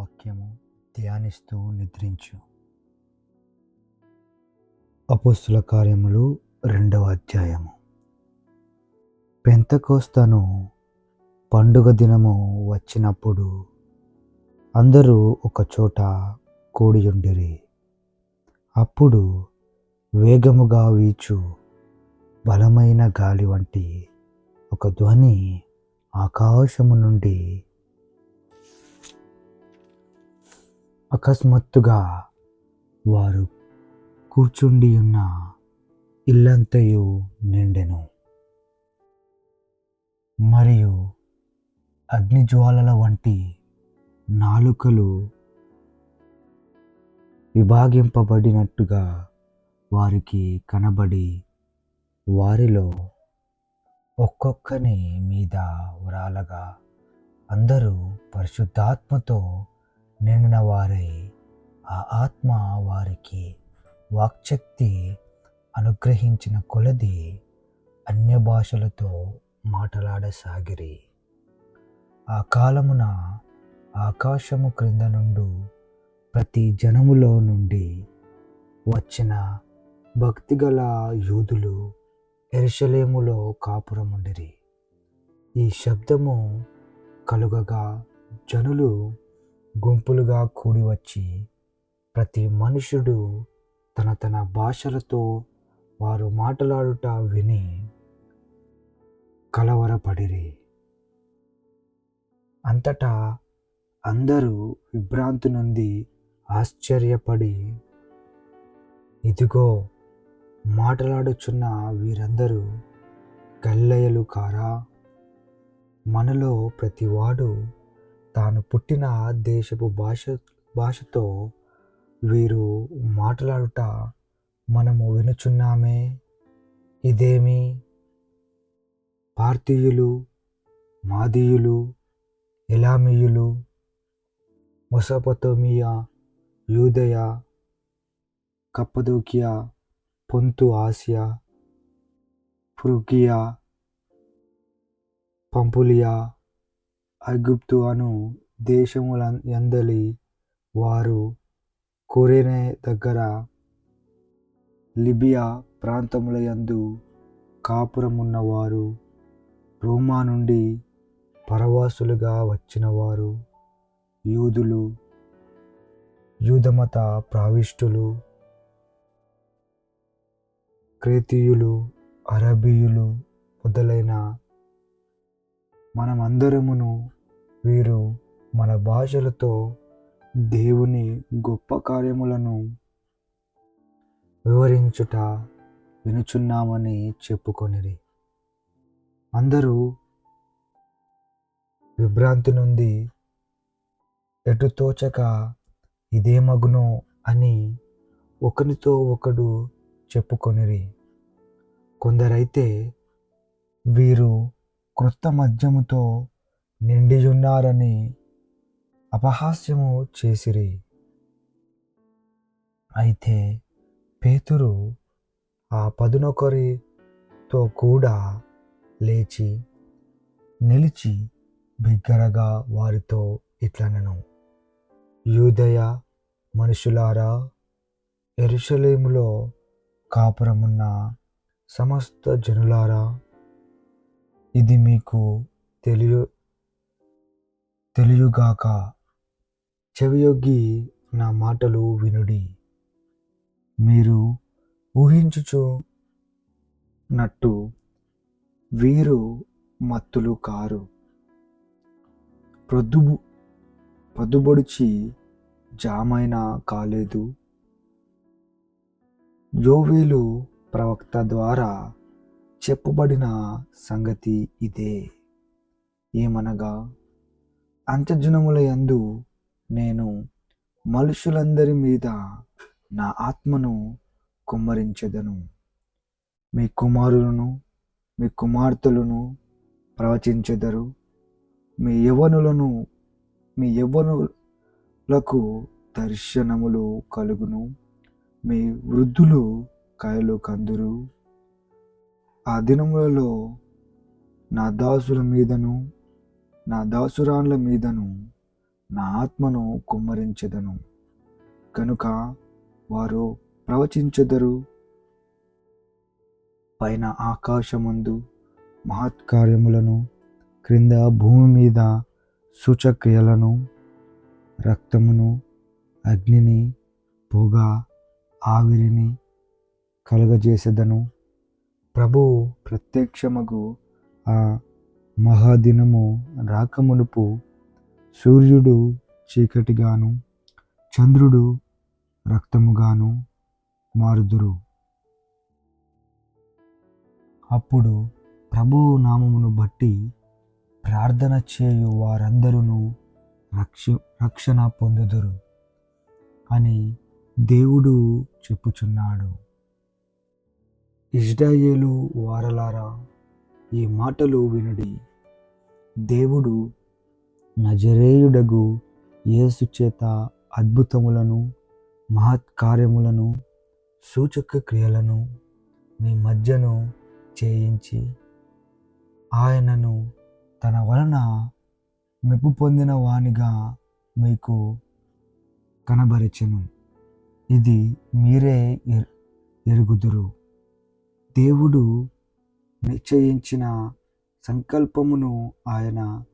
వాక్యము ధ్యానిస్తూ నిద్రించు. అపోస్తుల కార్యములు రెండవ అధ్యాయము. పెంతకోస్తను పండుగ దినము వచ్చినప్పుడు అందరూ ఒక చోట కూడియుండిరి. అప్పుడు వేగముగా వీచు బలమైన గాలి వంటి ఒక ధ్వని ఆకాశము నుండి అకస్మాత్తుగా వారు కూర్చుండి ఉన్న ఇల్లంతయు నిండెను. మరియు అగ్నిజ్వాలల వంటి నాలుకలు విభాగింపబడినట్టుగా వారికి కనబడి వారిలో ఒక్కొక్కని మీద వ్రాలగా అందరూ పరిశుద్ధాత్మతో నిండిన వారై ఆ ఆత్మ వారికి వాక్శక్తి అనుగ్రహించిన కొలది అన్య భాషలతో మాట్లాడసాగిరి. ఆ కాలమున ఆకాశము క్రింద నుండు ప్రతి జనములో నుండి వచ్చిన భక్తిగల యూదులు ఎరుషలేములో కాపురముండిరి. ఈ శబ్దము కలుగగా జనులు గుంపులుగా కూడి వచ్చి ప్రతి మనుషుడు తన తన భాషలతో వారు మాట్లాడుట విని కలవరపడిరి. అంతటా అందరూ విభ్రాంతి నుండి ఆశ్చర్యపడి ఇదిగో మాట్లాడుచున్న వీరందరూ గల్లయ్యలు కారా మనలో ప్రతివాడు తాను పుట్టిన దేశపు భాష భాషతో వీరు మాట్లాడుట మనము వినుచున్నామే. ఇదేమి? పార్థీయులు మాదీయులు ఎలామియులు మొసపతోమియా యూదయ కప్పదోకియా పొంతు ఆసియా ఫ్రుగియా పంపులియా ఐగుప్తు అను దేశముల ఎందలి వారు కొరేనే దగ్గర లిబియా ప్రాంతముల యందు కాపురమున్నవారు రోమా నుండి పరవాసులుగా వచ్చినవారు యూదులు యూదమత ప్రావిష్టులు క్రేతీయులు అరబీయులు మొదలైన మనమందరమును వీరు మన భాషలతో దేవుని గొప్ప కార్యములను వివరించుట వినుచున్నామని చెప్పుకొనిరి. అందరూ విభ్రాంతి నుండి ఎటు తోచక ఇదేమగునో అని ఒకరితో ఒకడు చెప్పుకొనిరి. కొందరైతే వీరు క్రొత్త మద్యముతో నిండియున్నారని అపహాస్యము చేసిరి. అయితే పేతురు ఆ పదునొకరితో కూడా లేచి నిలిచి బిగ్గరగా వారితో ఇట్లనను. యూదయ మనుషులారా ఎరుషలేములో కాపురమున్న సమస్త జనులారా ఇది మీకు తెలియ తెలియగాక. చెవియొగ్గి నా మాటలు వినుడి. మీరు ఊహించుచున్నట్టు వీరు మత్తులు కారు. ప్రొద్దుబు పొద్దుబొడిచి జామైనా కాలేదు. యోవేలు ప్రవక్త ద్వారా చెప్పబడిన సంగతి ఇదే. ఏమనగా అంత్యజనముల యందు నేను మనుషులందరి మీద నా ఆత్మను కుమ్మరించెదను. మీ కుమారులను మీ కుమార్తెలను ప్రవచించెదరు. మీ యవనులను మీ యవ్వనులకు దర్శనములు కలుగును. మీ వృద్ధులు కయలు కందురు. ఆ దినములలో నా దాసుల మీదను నా దాసురాన్ల మీదను నా ఆత్మను కుమ్మరించెదను. కనుక వారు ప్రవచించెదరు. పైన ఆకాశమందు మహత్కార్యములను క్రింద భూమి మీద సూచక్రియలను రక్తమును అగ్నిని పొగ ఆవిరిని కలుగజేసేదను. ప్రభు ప్రత్యక్షమగు ఆ మహాదినము రాకమునుపు సూర్యుడు చీకటిగాను చంద్రుడు రక్తముగాను మారుదురు. అప్పుడు ప్రభువు నామమును బట్టి ప్రార్థన చేయు వారందరూ రక్ష రక్షణ పొందుదురు అని దేవుడు చెప్పుచున్నాడు. ఇజ్రాయేలు వారలారా ఈ మాటలు వినుడి. దేవుడు నజరేయుడగు యేసు చేత అద్భుతములను మహత్కార్యములను సూచక క్రియలను మీ మధ్యను చేయించి ఆయనను తన వలన మెప్పు పొందిన వానిగా మీకు కనబరిచెను. ఇది మీరే ఎర్- ఎరుగుదురు. దేవుడు నిశ్చయించిన సంకల్పమును ఆయన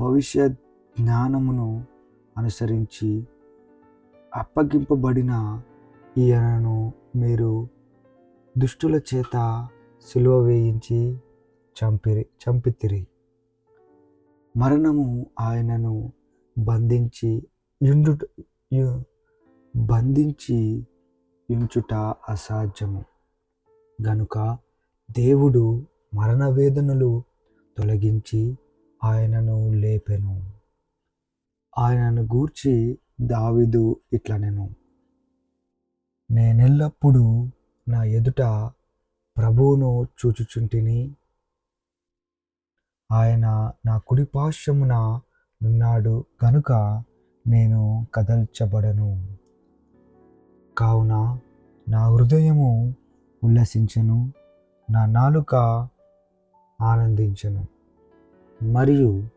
భవిష్య జ్ఞానమును అనుసరించి అప్పగింపబడిన ఈయనను మీరు దుష్టుల చేత సిలువ వేయించి చంపిరి చంపితిరి. మరణము ఆయనను బంధించి యుండు యు- బంధించి ఉంచుట అసాధ్యము. గనుక దేవుడు మరణ వేదనలు తొలగించి ఆయనను లేపెను. ఆయనను గూర్చి దావిదు ఇట్లనెను నేనెల్లప్పుడూ నా ఎదుట ప్రభువును చూచుచుంటిని. ఆయన నా కుడి పార్శ్వమున ఉన్నాడు గనుక నేను కదల్చబడను. కావున నా హృదయము ఉల్లసించను నా నాలుక ఆనందించెను మరియు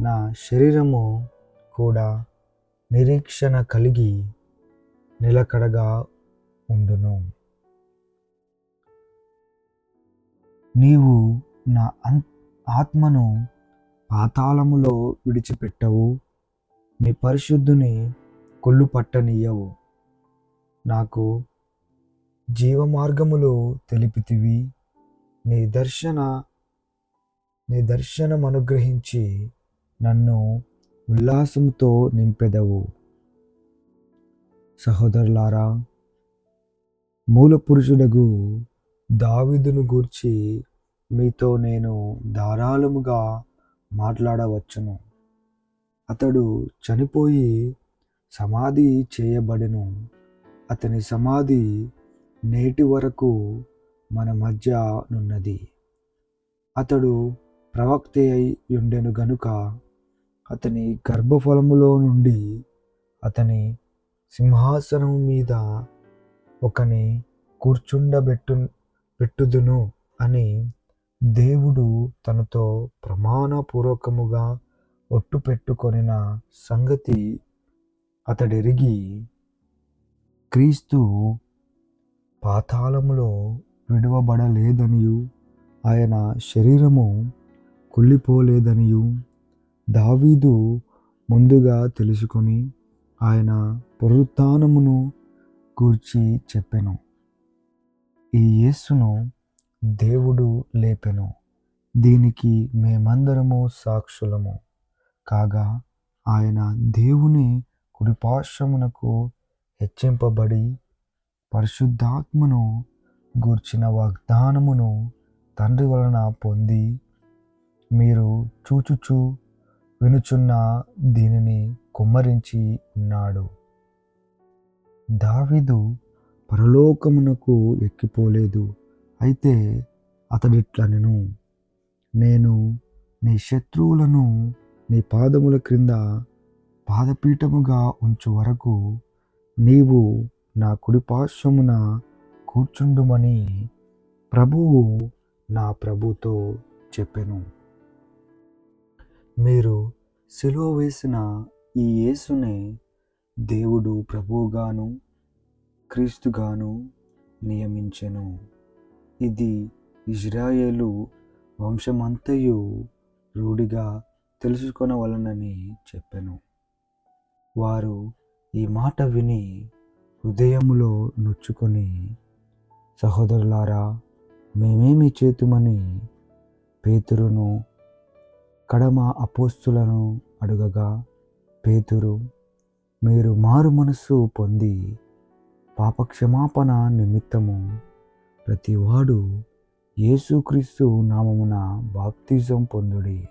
నా శరీరము కూడా నిరీక్షణ కలిగి నిలకడగా ఉండును. నీవు నా ఆత్మను పాతాళములో విడిచిపెట్టవు నీ పరిశుద్ధుని కొల్లు పట్టనీయవు నాకు జీవ మార్గములు తెలిపితివి. నీ దర్శన నీ దర్శనం అనుగ్రహించి నన్ను ఉల్లాసంతో నింపెదవు. సహోదరులారా మూల పురుషుడగు దావిదును గూర్చి మీతో నేను ధారాళముగా మాట్లాడవచ్చును. అతడు చనిపోయి సమాధి చేయబడెను. అతని సమాధి నేటి వరకు మన మధ్య నున్నది. అతడు ప్రవక్త అయి ఉండెను గనుక అతని గర్భఫలములో నుండి అతని సింహాసనం మీద ఒకని కూర్చుండబెట్టు పెట్టుదును అని దేవుడు తనతో ప్రమాణపూర్వకముగా ఒట్టు పెట్టుకొనిన సంగతి అతడెరిగి క్రీస్తు పాతాళములో విడవబడలేదనియు. ఆయన శరీరము కుళ్ళిపోలేదనియు. దావీదు ముందుగా తెలుసుకొని ఆయన పునరుత్నమును గూర్చి చెప్పెను. ఈ యేసును దేవుడు లేపెను. దీనికి మేమందరము సాక్షులము. కాగా ఆయన దేవుని కుడిపార్శ్వమునకు హెచ్చింపబడి పరిశుద్ధాత్మను గూర్చిన వాగ్దానమును తండ్రి వలన పొంది మీరు చూచుచు వినుచున్న దీనిని కుమ్మరించి ఉన్నాడు. దావిదు పరలోకమునకు ఎక్కిపోలేదు. అయితే అతడిట్లనెను నేను నీ శత్రువులను నీ పాదముల క్రింద పాదపీఠముగా ఉంచు వరకు నీవు నా కుడిపార్శ్వమున కూర్చుండుమని ప్రభువు నా ప్రభుతో చెప్పెను. మీరు సిలువ వేసిన ఈ యేసునే దేవుడు ప్రభువుగాను క్రీస్తుగాను నియమించెను. ఇది ఇజ్రాయేలు వంశమంతయు రూఢిగా తెలుసుకొనవలనని చెప్పెను. వారు ఈ మాట విని హృదయములో నొచ్చుకొని సహోదరులారా మేమేమి చేతుమని పేతురును కడమ అపోస్తులను అడుగగా పేతురు మీరు మారు మనస్సు పొంది పాపక్షమాపణ నిమిత్తము ప్రతివాడు యేసుక్రీస్తు నామమున బాప్తిజం పొందుడి.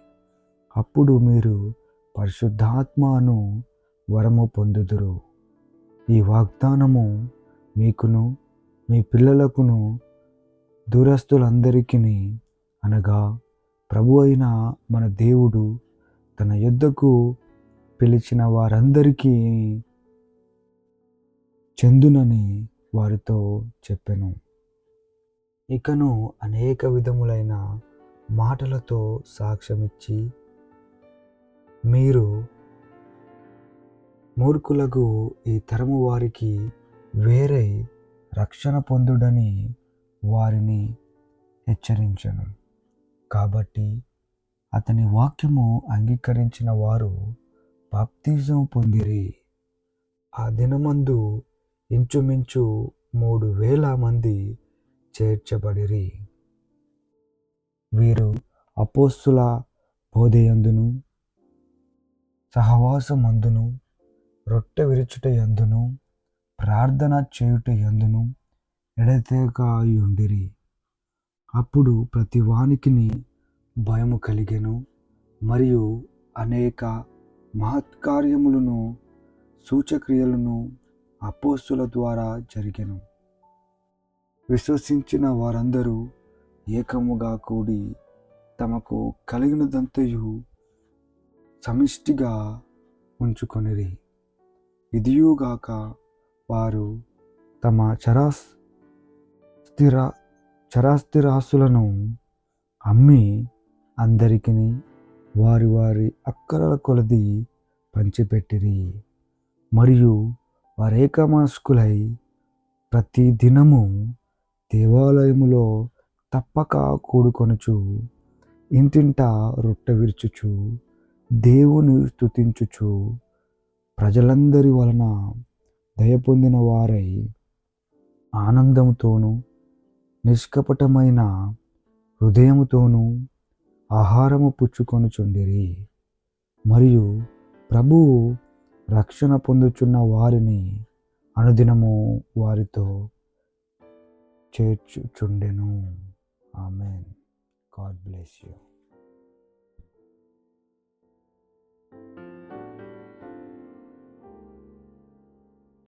అప్పుడు మీరు పరిశుద్ధాత్మను వరము పొందుదురు. ఈ వాగ్దానము మీకును మీ పిల్లలకును దూరస్తులందరికీ అనగా ప్రభు అయిన మన దేవుడు తన యుద్ధకు పిలిచిన వారందరికీ చెందునని వారితో చెప్పెను. ఇకను అనేక విధములైన మాటలతో సాక్ష్యమిచ్చి మీరు మూర్ఖులకు ఈ తరము వారికి వేరే రక్షణ పొందుడని వారిని హెచ్చరించను. కాబట్టి అతని వాక్యము అంగీకరించిన వారు బాప్తిజం పొందిరి. ఆ దినమందు ఇంచుమించు మూడు వేల మంది చేర్చబడిరి. వీరు అపోస్తుల బోధయందును సహవాసమందును రొట్టె విరుచుట యందును ప్రార్థన చేయుట యందును ఎడతెగక ఉండిరి అప్పుడు ప్రతి వానికిని భయము కలిగెను మరియు అనేక మహత్కార్యములను సూచక్రియలను అపోస్తుల ద్వారా జరిగెను. విశ్వసించిన వారందరూ ఏకముగా కూడి తమకు కలిగినదంతయు సమిష్టిగా ఉంచుకొనిరి. ఇదియుగాక వారు తమ చరాస్ స్థిర చరాస్థిరాస్తులను అమ్మి అందరికీ వారి వారి అక్కరల కొలది పంచిపెట్టిరి. మరియు వారేకమాస్కులై ప్రతి దినము దేవాలయములో తప్పక కూడుకొనుచు ఇంటింట రొట్టె విరుచుచు దేవుని స్తుతించుచు ప్రజలందరి వలన దయ పొందిన వారై ఆనందంతోనూ నిష్కపటమైన హృదయముతోనూ ఆహారము పుచ్చుకొనుచుండిరి మరియు ప్రభు రక్షణ పొందుచున్న వారిని అనుదినము వారితో చేర్చుచుండెను. ఆమెన్. God bless you.